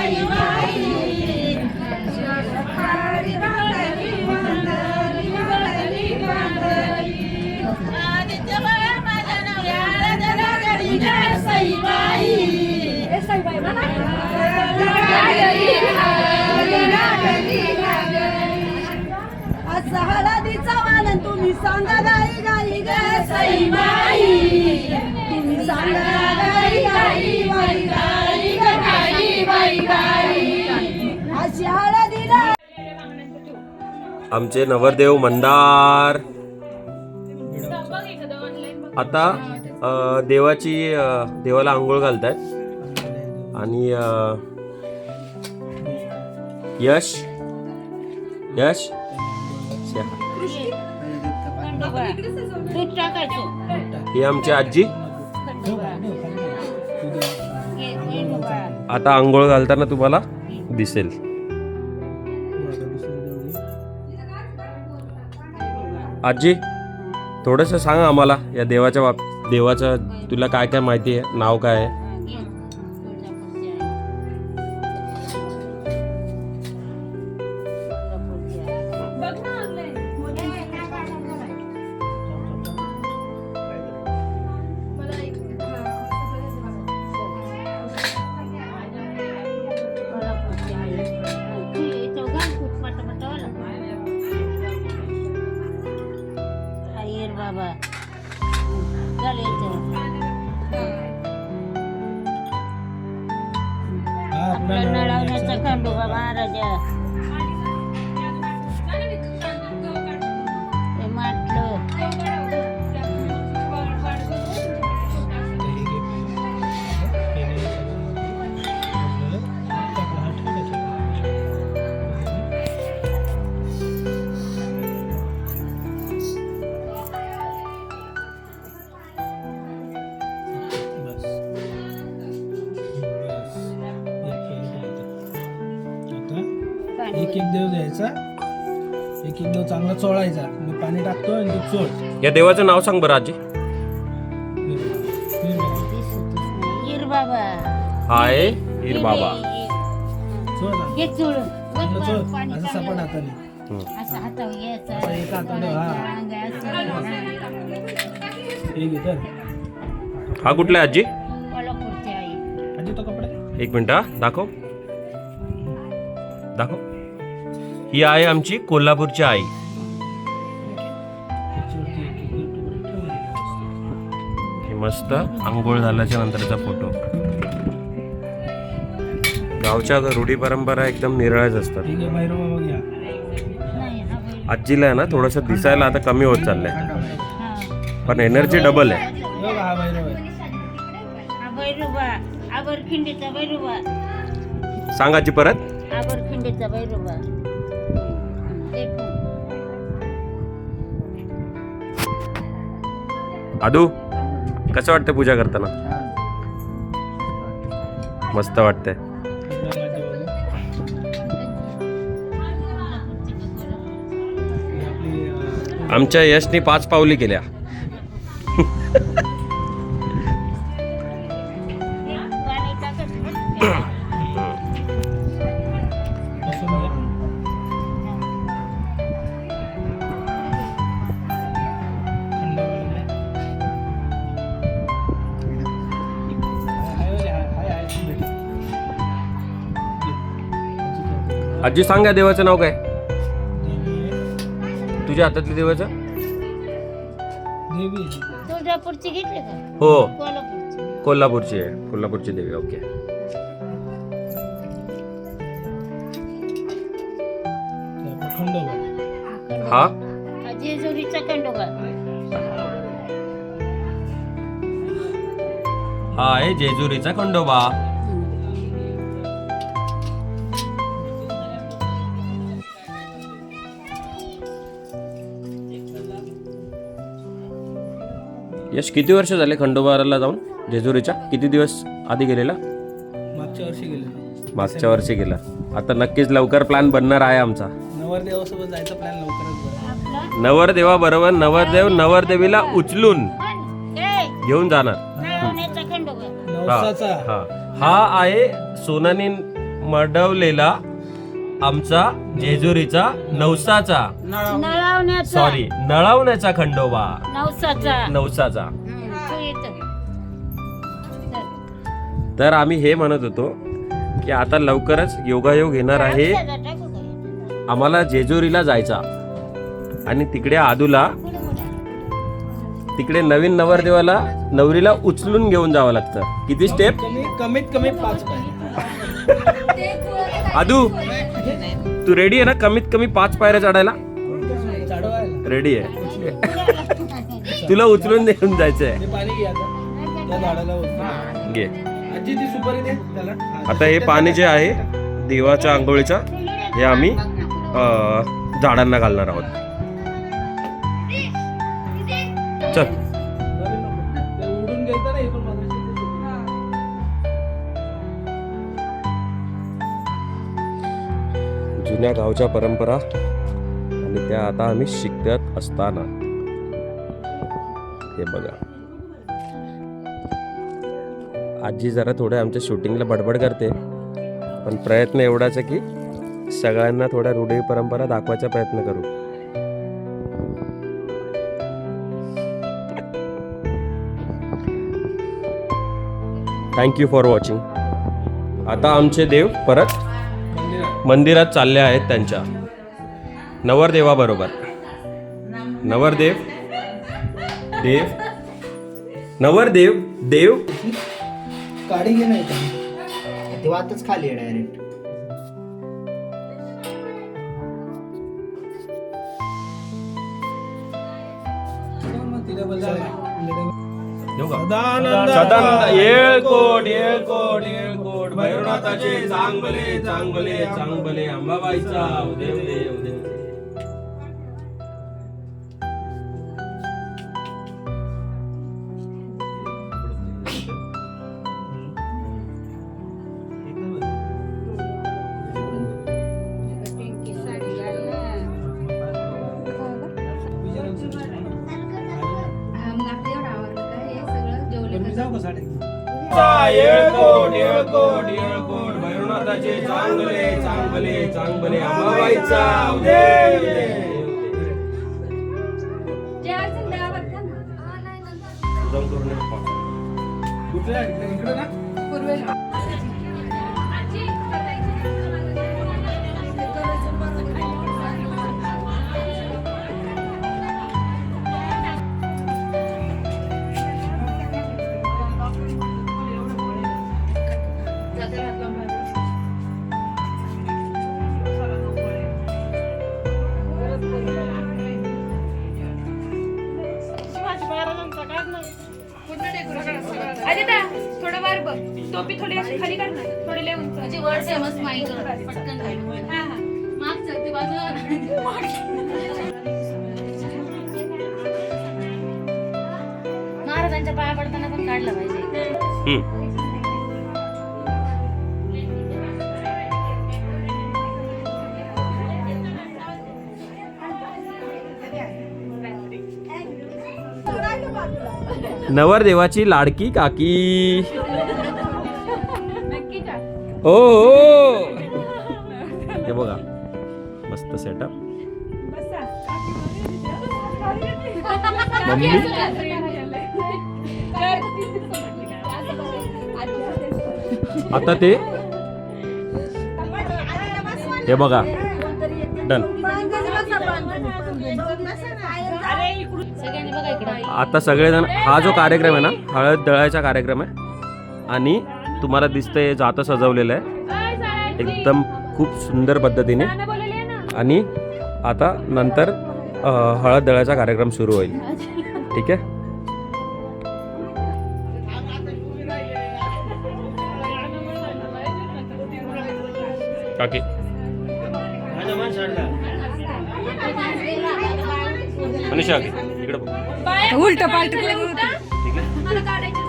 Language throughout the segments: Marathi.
are bye bye आमचे नवरदेव मंदार. आता देवाची देवाला आंघोळ घालतात आणि यश. यश. ही आमची आजी. आता आंघोळ घालताना तुम्हाला दिसेल. आजी थोडंसं सांग आम्हाला या देवाच्या बाब देवाचं तुला काय काय माहिती आहे? नाव काय आहे? बाबा. आपला नळवण्याचा खंडोबा महाराजा. एक एक देव घ्यायचा. एक एक देव चांगला चोळायचा. मी पाणी टाकतो आणि तो चोळ. या देवाचं नाव सांग बरं आजी. नाही. हिर बाबा हा आहे हिर बाबा चोळ ना. हे चुळून चांगलं चोळ. पाणी असं सपाट हाताने. असं हातावर घ्यायचं असं. एका हाताने हा. अंगाचं हे घे तर. हा कुठला आहे आजी? कोल्हापूरची आई आजी तो कपडे. एक मिनिट हा. दाखव. दाखव. ही आहे आमची कोल्हापूरची आई. हे मस्त आंघोळ झाल्याच्या नंतरचा फोटो. गावच्या रूढी परंपरा एकदम निराळ्याच असतात. आजीला आहे ना थोडस दिसायला आता कमी होत चाललंय. पण एनर्जी डबल आहे. बघा भैरव आहे. बैरुबा आबरखिंडीचा बैरुबा सांग आजी परत. आबरखिंडीचा बैरुबा आदू कसं वाटतं पूजा करताना? मस्त वाटतंय. आमच्या यशनी पाच पावली केल्या. आजी सांग या देवाचं नाव काय. तुझ्या हातातल्या देवाचं? देवी. आहे ती. तुळजापूरची घेतली का? हो. कोल्हापूरची. कोल्हापूरची आहे. कोल्हापूरची देवी ओके. हा? हा जेजुरीचा खंडोबा. हा आहे जेजुरीचा खंडोबा. यश किती वर्ष झाले खंडोबाला जाऊन जेजुरीच्या? किती दिवस आधी गेलेला? मागच्या वर्षी गेलेलो. मागच्या वर्षी गेला. आता नक्कीच लवकर प्लॅन बनणार आहे आमचा. नवरदेवासोबत जायचा प्लॅन लवकरच बघा आपला नवरदेवा बरोबर नवरदेव नवरदेवीला उचलून घेऊन जाणार. हा हा. हा आहे सोनानी मडवलेला आमचा जेजुरीचा नवसाचा. नळावण्याचा. सॉरी नळावण्याचा खंडोबा. नवसाचा. तो तर आम्ही हे म्हणत होतो की आता लवकरच योगायोग येणार आहे? आम्हाला जेजुरीला जायचा. आणि तिकडे आदूला तिकडे नवीन नवरदेवाला नवरीला उचलून घेऊन जावं लागतं. किती स्टेप कमी कमीत कमी पाच पाय. आदू तू रेडी आहे ना कमीत कमी पाच पायऱ्या चढायला? रेडी आहे. तुला उचलून देऊन जायचंय. घे आता. हे पाणी जे आहे देवाच्या आंघोळीचा हे आम्ही झाडांना घालणार आहोत. चल. जुन्या गावच्या परंपरा आणि त्या आता आम्ही शिकत असताना. हे बघा. आजी जरा थोडं आमच्या शूटिंगला बडबड करते. पण प्रयत्न एवढाच आहे की सगळ्यांना थोड्या रूढी परंपरा दाखवायचा प्रयत्न करू. थँक्यू फॉर वॉचिंग आता आमचे देव परत मंदिरात मंदिरात चालले आहेत त्यांच्या. नवरदेवाबरोबर. नवरदेव देव. नवरदेव देव. काडी घे नाही का तेव्हा आताच खाली आहे डायरेक्ट? सदानंद सदानंद येळकोट येळकोट येळकोट भैरवनाथाचे चांगले चांगले चांगले अंबाबाईचा. उदय उदय उदय. चांगले चांगले चांगले अंबाबाईचा उदय उदय. टोपी थोडी अशी खाली कर ना. थोडी लय उंच. म्हणजे वर फेमस माहिती पटकन. हा हा. मागचं ते बाजूला. महाराजांच्या पाया पडताना पण काढलं पाहिजे. हम्म. नवरदेवाची लाडकी काकी. ओ ओ. हे बघा. मस्त सेटअप मम्मी? आता ते? हे बघा. डन सगळ्यांनी बघा इकडे आता सगळेजण हा जो कार्यक्रम आहे ना हळद दळायचा कार्यक्रम आहे. आणि तुम्हाला दिसतंय जातं सजवलेलं आहे. एकदम खूप सुंदर पद्धतीने. आणि आता नंतर हळद दळायचा कार्यक्रम सुरू होईल. ठीक आहे? काकी. मनीषा इकडे बघ. उलट पालट ठीक आहे.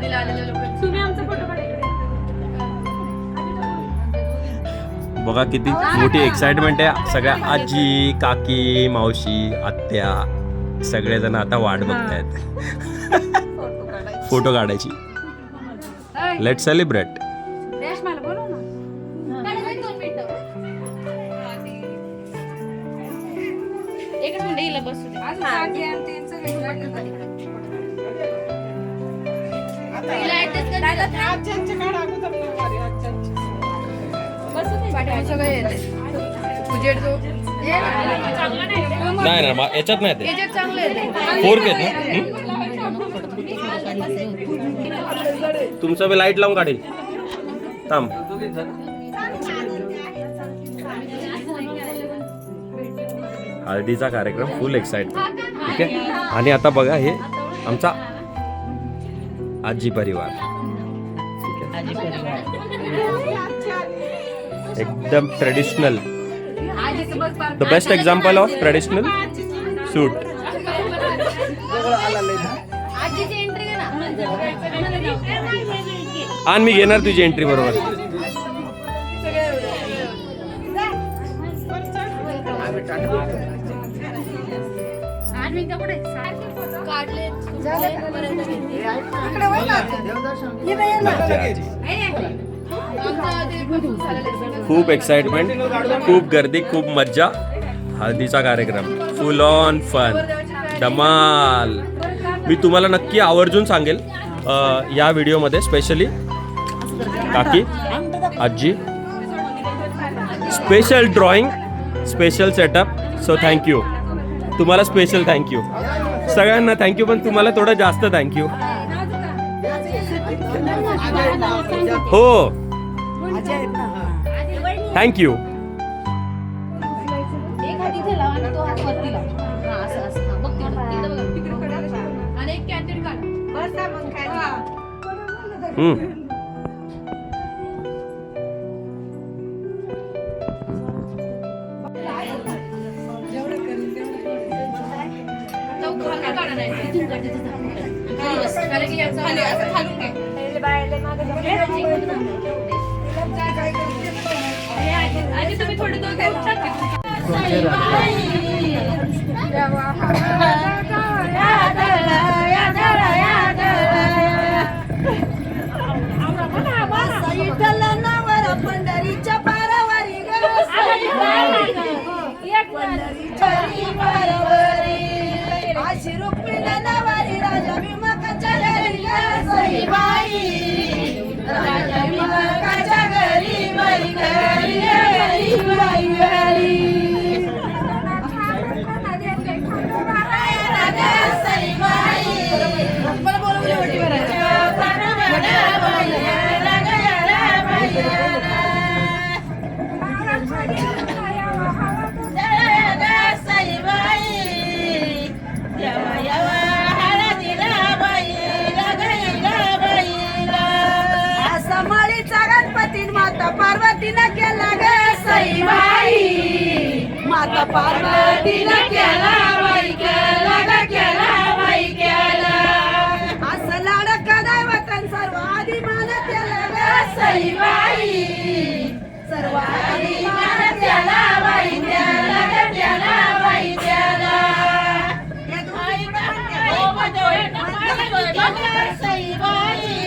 दिसले पाहिजे हळदीला आलेले लोक तुम्ही आमचा फोटो काढा बघा किती मोठी एक्साइटमेंट आहे. सगळ्या आजी काकी मावशी आत्या सगळेजण आता वाट बघतायत. फोटो काढायची. Let celebrate. एकच नाही ना. याच्यात नाही ते. फोर घेत ना? तुमचं बी लाइट लावून काढेल. थांब. हळदीचा कार्यक्रम फुल एक्साइट ठीक आहे? आणि आता बघा हे आमचा आजी परिवार. ठीक आहे एकदम traditional the best example of traditional suit आजीची एंट्री घे ना. आणि मी घेणार तुझी एंट्री बरोबर. पुढे काढले. खूप एक्साइटमेंट खूप गर्दी खूप मज्जा. हळदीचा कार्यक्रम. फुल ऑन फन धमाल. मी तुम्हाला नक्की आवर्जून सांगेल या व्हिडिओमध्ये स्पेशली काकी आजी. Special drawing special setup so thank you तुम्हाला स्पेशल थँक्यू सगळ्यांना थँक्यू पण तुम्हाला थोडं जास्त थँक्यू हो. थँक्यू हम्म. तुम्ही थोडे दोघे पार्वतीनं केला बाई केला ग केला बाई केला असं लाडका दैवतन सर्व आधी मान केला ग सईबाई सर्व आधी मान केला बाई केला ग केला बाई केलं. सईबाई